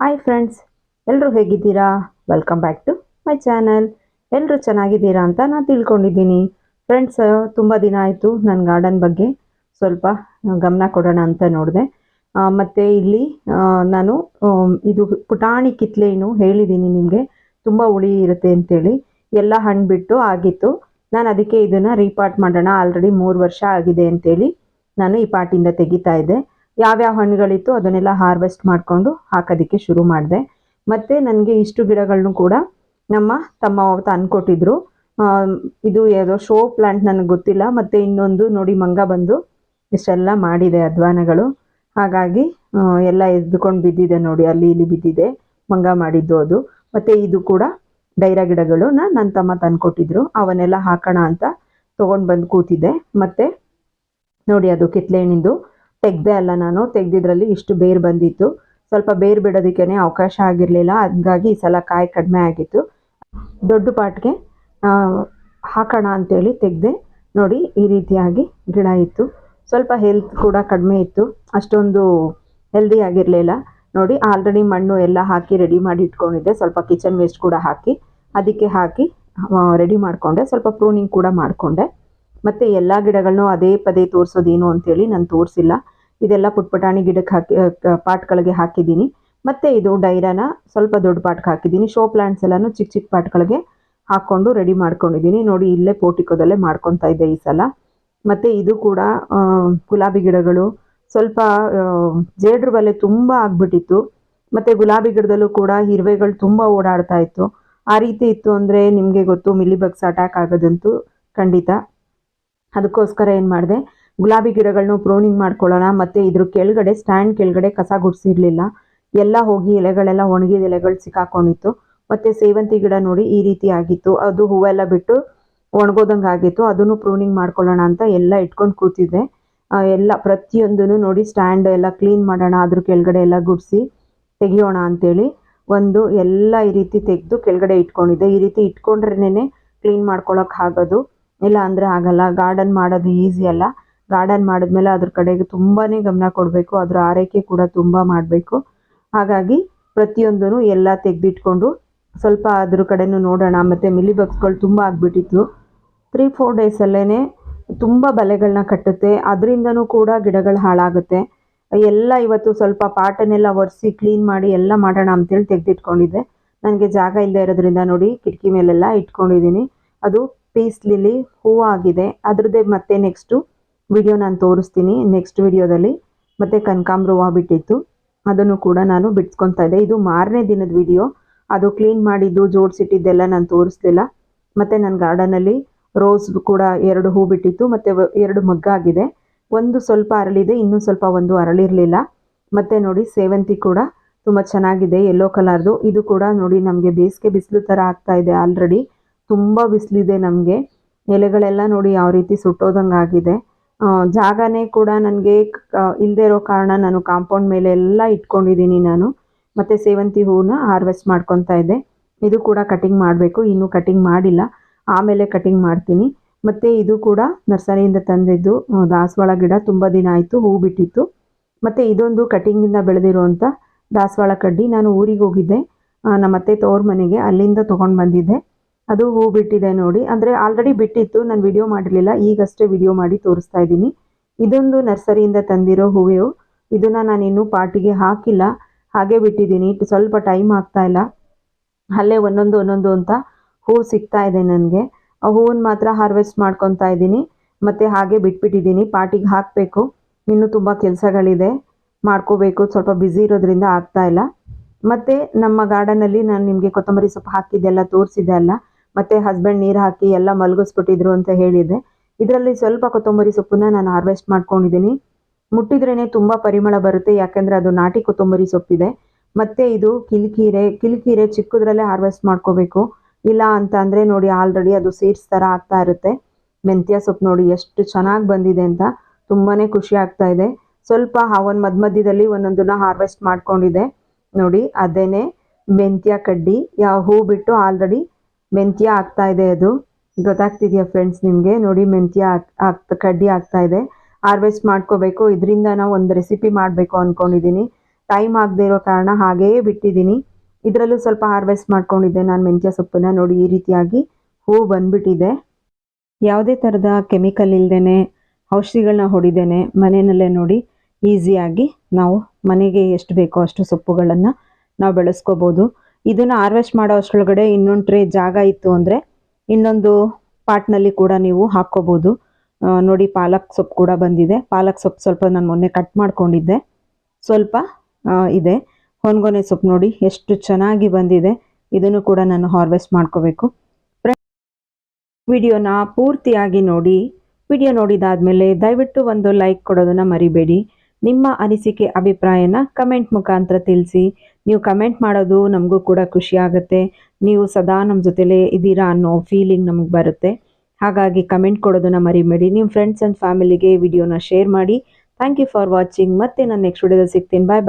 Hi friends ಎಲ್ಲರೂ ಹೇಗಿದ್ದೀರಾ? Welcome back to my channel ಎಲ್ಲರೂ ಚೆನ್ನಾಗಿದ್ದೀರಾ ಅಂತ ನಾನು ತಿಳ್ಕೊಂಡಿದ್ದೀನಿ. ಫ್ರೆಂಡ್ಸ್ ತುಂಬ ದಿನ ಆಯಿತು ನನ್ನ ಗಾರ್ಡನ್ ಬಗ್ಗೆ. ಸ್ವಲ್ಪ ಗಮನ ಕೊಡೋಣ ಅಂತ ನೋಡಿದೆ. ಮತ್ತು ಇಲ್ಲಿ ನಾನು ಇದು ಪುಟಾಣಿ ಕಿತ್ಲೆಯನ್ನು ಹೇಳಿದ್ದೀನಿ ನಿಮಗೆ. ತುಂಬ ಹುಳಿ ಇರುತ್ತೆ ಅಂತೇಳಿ. ಎಲ್ಲ ಹಣ್ಣು ಬಿಟ್ಟು ಆಗಿತ್ತು. ನಾನು ಅದಕ್ಕೆ ಇದನ್ನು ರೀಪಾಟ್ ಮಾಡೋಣ. ಆಲ್ರೆಡಿ ಮೂರು ವರ್ಷ ಆಗಿದೆ ಅಂತೇಳಿ ನಾನು ಈ ಪಾಟಿಂದ ತೆಗಿತಾ ಇದ್ದೆ. ಯಾವ್ಯಾವ ಹಣ್ಣುಗಳಿತ್ತು ಅದನ್ನೆಲ್ಲ ಹಾರ್ವೆಸ್ಟ್ ಮಾಡಿಕೊಂಡು ಹಾಕೋದಕ್ಕೆ ಶುರು ಮಾಡಿದೆ. ಮತ್ತು ನನಗೆ ಇಷ್ಟು ಗಿಡಗಳನ್ನು ಕೂಡ ನಮ್ಮ ತಮ್ಮ ಅವತ್ತು ಅನ್ಕೊಟ್ಟಿದ್ರು ಇದು ಯಾವುದೋ ಶೋ ಪ್ಲಾಂಟ್ ನನಗೆ ಗೊತ್ತಿಲ್ಲ. ಮತ್ತು ಇನ್ನೊಂದು ನೋಡಿ ಮಂಗ ಬಂದು ಇಷ್ಟೆಲ್ಲ ಮಾಡಿದೆ ಅಧ್ವಾನಗಳು. ಹಾಗಾಗಿ ಎಲ್ಲ ಎದ್ದುಕೊಂಡು ಬಿದ್ದಿದೆ ನೋಡಿ, ಅಲ್ಲಿ ಇಲ್ಲಿ ಬಿದ್ದಿದೆ ಮಂಗ ಮಾಡಿದ್ದು ಅದು. ಮತ್ತು ಇದು ಕೂಡ ಡೈರ ಗಿಡಗಳು ನನ್ನ ತಮ್ಮ ತಂದುಕೊಟ್ಟಿದ್ರು. ಅವನ್ನೆಲ್ಲ ಹಾಕೋಣ ಅಂತ ತೊಗೊಂಡು ಬಂದು ಕೂತಿದ್ದೆ. ಮತ್ತು ನೋಡಿ ಅದು ಕಿತ್ಲೆ ಹಣ್ಣಿಂದು ತೆಗ್ದೆ ಅಲ್ಲ ನಾನು. ತೆಗ್ದಿದ್ರಲ್ಲಿ ಇಷ್ಟು ಬೇರು ಬಂದಿತ್ತು. ಸ್ವಲ್ಪ ಬೇರು ಬಿಡೋದಕ್ಕೇ ಅವಕಾಶ ಆಗಿರಲಿಲ್ಲ. ಹಾಗಾಗಿ ಈ ಸಲ ಕಾಯಿ ಕಡಿಮೆ ಆಗಿತ್ತು. ದೊಡ್ಡ ಪಾಟ್ಗೆ ಹಾಕೋಣ ಅಂತೇಳಿ ತೆಗೆದೆ ನೋಡಿ ಈ ರೀತಿಯಾಗಿ ಗಿಡ ಇತ್ತು. ಸ್ವಲ್ಪ ಹೆಲ್ತ್ ಕೂಡ ಕಡಿಮೆ ಇತ್ತು. ಅಷ್ಟೊಂದು ಹೆಲ್ದಿ ಆಗಿರಲಿಲ್ಲ. ನೋಡಿ ಆಲ್ರೆಡಿ ಮಣ್ಣು ಎಲ್ಲ ಹಾಕಿ ರೆಡಿ ಮಾಡಿ ಇಟ್ಕೊಂಡಿದ್ದೆ. ಸ್ವಲ್ಪ ಕಿಚನ್ ವೇಸ್ಟ್ ಕೂಡ ಹಾಕಿ, ಅದಕ್ಕೆ ಹಾಕಿ ರೆಡಿ ಮಾಡಿಕೊಂಡೆ. ಸ್ವಲ್ಪ ಪ್ರೂನಿಂಗ್ ಕೂಡ ಮಾಡಿಕೊಂಡೆ. ಮತ್ತು ಎಲ್ಲ ಗಿಡಗಳನ್ನು ಅದೇ ಪದೇ ತೋರಿಸೋದೇನು ಅಂತೇಳಿ ನಾನು ತೋರಿಸಿಲ್ಲ. ಇದೆಲ್ಲ ಪುಟ್ಪಟಾಣಿ ಗಿಡಕ್ಕೆ ಹಾಕಿ ಪಾಟ್ಗಳಿಗೆ ಹಾಕಿದ್ದೀನಿ. ಮತ್ತು ಇದು ಡೈರಾನ ಸ್ವಲ್ಪ ದೊಡ್ಡ ಪಾಟ್ಗೆ ಹಾಕಿದ್ದೀನಿ. ಶೋ ಪ್ಲಾಂಟ್ಸ್ ಎಲ್ಲನೂ ಚಿಕ್ಕ ಚಿಕ್ಕ ಪಾಟ್ಗಳಿಗೆ ಹಾಕ್ಕೊಂಡು ರೆಡಿ ಮಾಡ್ಕೊಂಡಿದ್ದೀನಿ. ನೋಡಿ, ಇಲ್ಲೇ ಪೋಟಿಕೋದಲ್ಲೇ ಮಾಡ್ಕೊತಾ ಇದ್ದೆ ಈ ಸಲ. ಮತ್ತು ಇದು ಕೂಡ ಗುಲಾಬಿ ಗಿಡಗಳು. ಸ್ವಲ್ಪ ಜೇಡ್ರ ಬಲೆ ತುಂಬ ಆಗ್ಬಿಟ್ಟಿತ್ತು. ಮತ್ತು ಗುಲಾಬಿ ಗಿಡದಲ್ಲೂ ಕೂಡ ಇರುವೆಗಳು ತುಂಬ ಓಡಾಡ್ತಾ ಇತ್ತು. ಆ ರೀತಿ ಇತ್ತು ಅಂದರೆ ನಿಮಗೆ ಗೊತ್ತು ಮಿಲಿಬಗ್ಸ್ ಅಟ್ಯಾಕ್ ಆಗೋದಂತೂ ಖಂಡಿತ. ಅದಕ್ಕೋಸ್ಕರ ಏನು ಮಾಡಿದೆ ಗುಲಾಬಿ ಗಿಡಗಳನ್ನೂ ಪ್ರೂನಿಂಗ್ ಮಾಡ್ಕೊಳ್ಳೋಣ, ಮತ್ತು ಇದ್ರ ಕೆಳಗಡೆ, ಸ್ಟ್ಯಾಂಡ್ ಕೆಳಗಡೆ ಕಸ ಗುಡಿಸಿರಲಿಲ್ಲ. ಎಲ್ಲ ಹೋಗಿ ಎಲೆಗಳೆಲ್ಲ ಒಣಗಿದ ಎಲೆಗಳು ಸಿಕ್ಕಾಕೊಂಡಿತ್ತು. ಮತ್ತು ಸೇವಂತಿ ಗಿಡ ನೋಡಿ ಈ ರೀತಿ ಆಗಿತ್ತು. ಅದು ಹೂವೆಲ್ಲ ಬಿಟ್ಟು ಒಣಗೋದಂಗೆ ಆಗಿತ್ತು. ಅದನ್ನು ಪ್ರೂನಿಂಗ್ ಮಾಡ್ಕೊಳ್ಳೋಣ ಅಂತ ಎಲ್ಲ ಇಟ್ಕೊಂಡು ಕೂತಿದ್ದೆ. ಎಲ್ಲ ಪ್ರತಿಯೊಂದೂ ನೋಡಿ ಸ್ಟ್ಯಾಂಡ್ ಎಲ್ಲ ಕ್ಲೀನ್ ಮಾಡೋಣ, ಅದ್ರ ಕೆಳಗಡೆ ಎಲ್ಲ ಗುಡಿಸಿ ತೆಗಿಯೋಣ ಅಂತೇಳಿ ಒಂದು ಎಲ್ಲ ಈ ರೀತಿ ತೆಗೆದು ಕೆಳಗಡೆ ಇಟ್ಕೊಂಡಿದ್ದೆ. ಈ ರೀತಿ ಇಟ್ಕೊಂಡ್ರೇನೆ ಕ್ಲೀನ್ ಮಾಡ್ಕೊಳಕ್ಕೆ ಆಗೋದು. ಇಲ್ಲ ಅಂದರೆ ಆಗಲ್ಲ. ಗಾರ್ಡನ್ ಮಾಡೋದು ಈಸಿ ಅಲ್ಲ. ಗಾರ್ಡನ್ ಮಾಡಿದ್ಮೇಲೆ ಅದ್ರ ಕಡೆಗೆ ತುಂಬಾ ಗಮನ ಕೊಡಬೇಕು. ಅದ್ರ ಆರೈಕೆ ಕೂಡ ತುಂಬ ಮಾಡಬೇಕು. ಹಾಗಾಗಿ ಪ್ರತಿಯೊಂದೂ ಎಲ್ಲ ತೆಗೆದಿಟ್ಕೊಂಡು ಸ್ವಲ್ಪ ಅದ್ರ ಕಡೆನೂ ನೋಡೋಣ. ಮತ್ತು ಮಿಲಿಬಗ್ಸ್ಗಳು ತುಂಬ ಆಗಿಬಿಟ್ಟಿತ್ತು. ತ್ರೀ ಫೋರ್ ಡೇಸಲ್ಲೇ ತುಂಬ ಬಲೆಗಳನ್ನ ಕಟ್ಟುತ್ತೆ. ಅದರಿಂದನೂ ಕೂಡ ಗಿಡಗಳು ಹಾಳಾಗುತ್ತೆ. ಎಲ್ಲ ಇವತ್ತು ಸ್ವಲ್ಪ ಪಾಟನ್ನೆಲ್ಲ ಒರೆಸಿ ಕ್ಲೀನ್ ಮಾಡಿ ಎಲ್ಲ ಮಾಡೋಣ ಅಂತೇಳಿ ತೆಗೆದಿಟ್ಕೊಂಡಿದ್ದೆ. ನನಗೆ ಜಾಗ ಇಲ್ಲದೆ ಇರೋದ್ರಿಂದ ನೋಡಿ ಕಿಟಕಿ ಮೇಲೆಲ್ಲ ಇಟ್ಕೊಂಡಿದ್ದೀನಿ. ಅದು ಪೀಸ್ ಲಿಲಿ ಹೂವು ಆಗಿದೆ ಅದ್ರದ್ದೇ ಮತ್ತೆ ನೆಕ್ಸ್ಟು ವಿಡಿಯೋ ನಾನು ತೋರಿಸ್ತೀನಿ ನೆಕ್ಸ್ಟ್ ವಿಡಿಯೋದಲ್ಲಿ. ಮತ್ತು ಕನಕಾಂಬ್ರ ಹೂವು ಬಿಟ್ಟಿತ್ತು. ಅದನ್ನು ಕೂಡ ನಾನು ಬಿಡ್ಸ್ಕೊತಾ ಇದ್ದೆ. ಇದು ಮಾರನೇ ದಿನದ ವಿಡಿಯೋ. ಅದು ಕ್ಲೀನ್ ಮಾಡಿದ್ದು, ಜೋಡಿಸಿಟ್ಟಿದ್ದೆಲ್ಲ ನಾನು ತೋರಿಸ್ಲಿಲ್ಲ. ಮತ್ತು ನನ್ನ ಗಾರ್ಡನಲ್ಲಿ ರೋಸ್ ಕೂಡ ಎರಡು ಹೂ ಬಿಟ್ಟಿತ್ತು. ಮತ್ತು ಎರಡು ಮಗ್ಗಾಗಿದೆ ಒಂದು ಸ್ವಲ್ಪ ಅರಳಿದೆ, ಇನ್ನೂ ಸ್ವಲ್ಪ ಒಂದು ಅರಳಿರಲಿಲ್ಲ. ಮತ್ತು ನೋಡಿ, ಸೇವಂತಿ ಕೂಡ ತುಂಬ ಚೆನ್ನಾಗಿದೆ ಯೆಲ್ಲೋ ಕಲರ್ದು ಇದು ಕೂಡ ನೋಡಿ, ನಮಗೆ ಬೇಸಿಗೆ ಬಿಸಿಲು ಥರ ಆಗ್ತಾ ಇದೆ ಆಲ್ರೆಡಿ ತುಂಬ ಬಿಸಿಲಿದೆ ನಮಗೆ. ಎಲೆಗಳೆಲ್ಲ ನೋಡಿ, ಯಾವ ರೀತಿ ಸುಟ್ಟೋದಂಗೆ ಆಗಿದೆ ಜಾಗನೇ ಕೂಡ ನನಗೆ ಇಲ್ಲದೆ ಇರೋ ಕಾರಣ ನಾನು ಕಾಂಪೌಂಡ್ ಮೇಲೆ ಎಲ್ಲ ಇಟ್ಕೊಂಡಿದ್ದೀನಿ ನಾನು. ಮತ್ತು ಸೇವಂತಿ ಹೂವನ್ನ ಹಾರ್ವೆಸ್ಟ್ ಮಾಡ್ಕೊತಾ ಇದ್ದೆ. ಇದು ಕೂಡ ಕಟಿಂಗ್ ಮಾಡಬೇಕು. ಇನ್ನೂ ಕಟಿಂಗ್ ಮಾಡಿಲ್ಲ. ಆಮೇಲೆ ಕಟಿಂಗ್ ಮಾಡ್ತೀನಿ. ಮತ್ತು ಇದು ಕೂಡ ನರ್ಸರಿಯಿಂದ ತಂದಿದ್ದು ದಾಸವಾಳ ಗಿಡ ತುಂಬ ದಿನ ಆಯಿತು, ಹೂ ಬಿಟ್ಟಿತ್ತು. ಮತ್ತು ಇದೊಂದು ಕಟಿಂಗಿಂದ ಬೆಳೆದಿರುವಂಥ ದಾಸವಾಳ ಕಡ್ಡಿ. ನಾನು ಊರಿಗೆ ಹೋಗಿದ್ದೆ. ನಮ್ಮತ್ತೆ ತವ್ರ ಮನೆಗೆ ಅಲ್ಲಿಂದ ತೊಗೊಂಡು ಬಂದಿದ್ದೆ. ಅದು ಹೂ ಬಿಟ್ಟಿದೆ ನೋಡಿ. ಅಂದರೆ ಆಲ್ರೆಡಿ ಬಿಟ್ಟಿತ್ತು, ನಾನು ವಿಡಿಯೋ ಮಾಡಿರಲಿಲ್ಲ. ಈಗಷ್ಟೇ ವಿಡಿಯೋ ಮಾಡಿ ತೋರಿಸ್ತಾ ಇದ್ದೀನಿ. ಇದೊಂದು ನರ್ಸರಿಯಿಂದ ತಂದಿರೋ ಹೂವು. ಇದನ್ನ ನಾನು ಇನ್ನೂ ಪಾಟಿಗೆ ಹಾಕಿಲ್ಲ. ಹಾಗೆ ಬಿಟ್ಟಿದ್ದೀನಿ. ಸ್ವಲ್ಪ ಟೈಮ್ ಆಗ್ತಾ ಇಲ್ಲ. ಅಲ್ಲೇ ಒಂದೊಂದು ಒಂದೊಂದು ಅಂತ ಹೂ ಸಿಗ್ತಾ ಇದೆ ನನಗೆ. ಆ ಹೂವನ್ನ ಮಾತ್ರ ಹಾರ್ವೆಸ್ಟ್ ಮಾಡ್ಕೊತಾ ಇದ್ದೀನಿ. ಮತ್ತೆ ಹಾಗೆ ಬಿಟ್ಬಿಟ್ಟಿದ್ದೀನಿ. ಪಾಟಿಗೆ ಹಾಕಬೇಕು. ಇನ್ನೂ ತುಂಬ ಕೆಲಸಗಳಿದೆ. ಮಾಡ್ಕೋಬೇಕು. ಸ್ವಲ್ಪ ಬ್ಯುಸಿ ಇರೋದ್ರಿಂದ ಆಗ್ತಾ ಇಲ್ಲ. ಮತ್ತೆ ನಮ್ಮ ಗಾರ್ಡನಲ್ಲಿ ನಾನು ನಿಮಗೆ ಕೊತ್ತಂಬರಿ ಸೊಪ್ಪು ಹಾಕಿದ್ದೆಲ್ಲ ತೋರಿಸಿದ್ದೆ ಅಲ್ಲ. ಮತ್ತು ಹಸ್ಬೆಂಡ್ ನೀರು ಹಾಕಿ ಎಲ್ಲ ಮಲಗಿಸ್ಬಿಟ್ಟಿದ್ರು ಅಂತ ಹೇಳಿದೆ ಇದರಲ್ಲಿ ಸ್ವಲ್ಪ ಕೊತ್ತಂಬರಿ ಸೊಪ್ಪನ್ನ ನಾನು ಹಾರ್ವೆಸ್ಟ್ ಮಾಡ್ಕೊಂಡಿದ್ದೀನಿ. ಮುಟ್ಟಿದ್ರೇ ತುಂಬ ಪರಿಮಳ ಬರುತ್ತೆ, ಯಾಕಂದ್ರೆ ಅದು ನಾಟಿ ಕೊತ್ತಂಬರಿ ಸೊಪ್ಪಿದೆ. ಮತ್ತೆ ಇದು ಕಿಲ್ಕೀರೆ ಕಿಲ್ಕೀರೆ ಚಿಕ್ಕದ್ರಲ್ಲೇ ಹಾರ್ವೆಸ್ಟ್ ಮಾಡ್ಕೋಬೇಕು. ಇಲ್ಲ ಅಂತ ಅಂದರೆ ನೋಡಿ ಆಲ್ರೆಡಿ ಅದು ಸೀಡ್ಸ್ ತರ ಆಗ್ತಾ ಇರುತ್ತೆ. ಮೆಂತ್ಯ ಸೊಪ್ಪು ನೋಡಿ ಎಷ್ಟು ಚೆನ್ನಾಗಿ ಬಂದಿದೆ ಅಂತ ತುಂಬಾನೇ ಖುಷಿ ಆಗ್ತಾ ಇದೆ. ಸ್ವಲ್ಪ ಒಂದು ಮಧ್ಯ ಮಧ್ಯದಲ್ಲಿ ಒಂದೊಂದನ್ನ ಹಾರ್ವೆಸ್ಟ್ ಮಾಡ್ಕೊಂಡಿದೆ ನೋಡಿ, ಅದೇನೆ ಮೆಂತ್ಯ ಕಡ್ಡಿ ಯಾವ ಹೂ ಬಿಟ್ಟು ಆಲ್ರೆಡಿ ಮೆಂತ್ಯ ಆಗ್ತಾ ಇದೆ ಅದು. ಗೊತ್ತಾಗ್ತಿದೆಯಾ ಫ್ರೆಂಡ್ಸ್ ನಿಮಗೆ? ನೋಡಿ ಮೆಂತ್ಯ ಆಗ್ ಆಗ್ತಾ ಕಡ್ಡಿ ಆಗ್ತಾ ಇದೆ. ಹಾರ್ವೆಸ್ಟ್ ಮಾಡ್ಕೋಬೇಕು. ಇದರಿಂದ ನಾವು ಒಂದು ರೆಸಿಪಿ ಮಾಡಬೇಕು ಅಂದ್ಕೊಂಡಿದ್ದೀನಿ ಟೈಮ್ ಆಗದೆ ಇರೋ ಕಾರಣ ಹಾಗೆಯೇ ಬಿಟ್ಟಿದ್ದೀನಿ ಇದರಲ್ಲೂ ಸ್ವಲ್ಪ ಹಾರ್ವೆಸ್ಟ್ ಮಾಡ್ಕೊಂಡಿದ್ದೆ ನಾನು ಮೆಂತ್ಯ ಸೊಪ್ಪನ್ನು. ನೋಡಿ ಈ ರೀತಿಯಾಗಿ ಹೂ ಬಂದುಬಿಟ್ಟಿದೆ. ಯಾವುದೇ ಥರದ ಕೆಮಿಕಲ್ ಇಲ್ಲದೇ ಔಷಧಿಗಳನ್ನ ಹೊಡಿದೇನೆ, ಮನೆಯಲ್ಲೇ ನೋಡಿ ಈಸಿಯಾಗಿ ನಾವು ಮನೆಗೆ ಎಷ್ಟು ಬೇಕೋ ಅಷ್ಟು ಸೊಪ್ಪುಗಳನ್ನು ನಾವು ಬೆಳೆಸ್ಕೋಬೋದು. ಇದನ್ನು ಹಾರ್ವೆಸ್ಟ್ ಮಾಡೋ ಅಷ್ಟರೊಳಗಡೆ ಇನ್ನೊಂದು ಟ್ರೇ ಜಾಗ ಇತ್ತು ಅಂದರೆ ಇನ್ನೊಂದು ಪಾಟ್ನಲ್ಲಿ ಕೂಡ ನೀವು ಹಾಕ್ಕೋಬೋದು. ನೋಡಿ ಪಾಲಕ್ ಸೊಪ್ಪು ಕೂಡ ಬಂದಿದೆ. ಪಾಲಕ್ ಸೊಪ್ಪು ಸ್ವಲ್ಪ ನಾನು ಮೊನ್ನೆ ಕಟ್ ಮಾಡ್ಕೊಂಡಿದ್ದೆ. ಸ್ವಲ್ಪ ಇದೆ. ಹೊನ್ಗೊನೆ ಸೊಪ್ಪು ನೋಡಿ ಎಷ್ಟು ಚೆನ್ನಾಗಿ ಬಂದಿದೆ. ಇದನ್ನು ಕೂಡ ನಾನು ಹಾರ್ವೆಸ್ಟ್ ಮಾಡ್ಕೋಬೇಕು. ವಿಡಿಯೋನ ಪೂರ್ತಿಯಾಗಿ ನೋಡಿ. ವಿಡಿಯೋ ನೋಡಿದಾದ್ಮೇಲೆ ದಯವಿಟ್ಟು ಒಂದು ಲೈಕ್ ಕೊಡೋದನ್ನ ಮರಿಬೇಡಿ. ನಿಮ್ಮ ಅನಿಸಿಕೆ, ಅಭಿಪ್ರಾಯನ ಕಮೆಂಟ್ ಮುಖಾಂತರ ತಿಳಿಸಿ. ನೀವು ಕಮೆಂಟ್ ಮಾಡೋದು ನಮಗೂ ಕೂಡ ಖುಷಿ ಆಗುತ್ತೆ. ನೀವು ಸದಾ ನಮ್ಮ ಜೊತೆಲೇ ಇದ್ದೀರಾ ಅನ್ನೋ ಫೀಲಿಂಗ್ ನಮಗೆ ಬರುತ್ತೆ. ಹಾಗಾಗಿ ಕಮೆಂಟ್ ಕೊಡೋದನ್ನ ಮರಿಬೇಡಿ. ನಿಮ್ಮ ಫ್ರೆಂಡ್ಸ್ ಆ್ಯಂಡ್ ಫ್ಯಾಮಿಲಿಗೆ ವಿಡಿಯೋನ ಶೇರ್ ಮಾಡಿ. ಥ್ಯಾಂಕ್ ಯು ಫಾರ್ ವಾಚಿಂಗ್ ಮತ್ತೆ ನಾನು ನೆಕ್ಸ್ಟ್ ವಿಡಿಯೋದಲ್ಲಿ ಸಿಗ್ತೀನಿ. ಬಾಯ್ ಬಾಯ್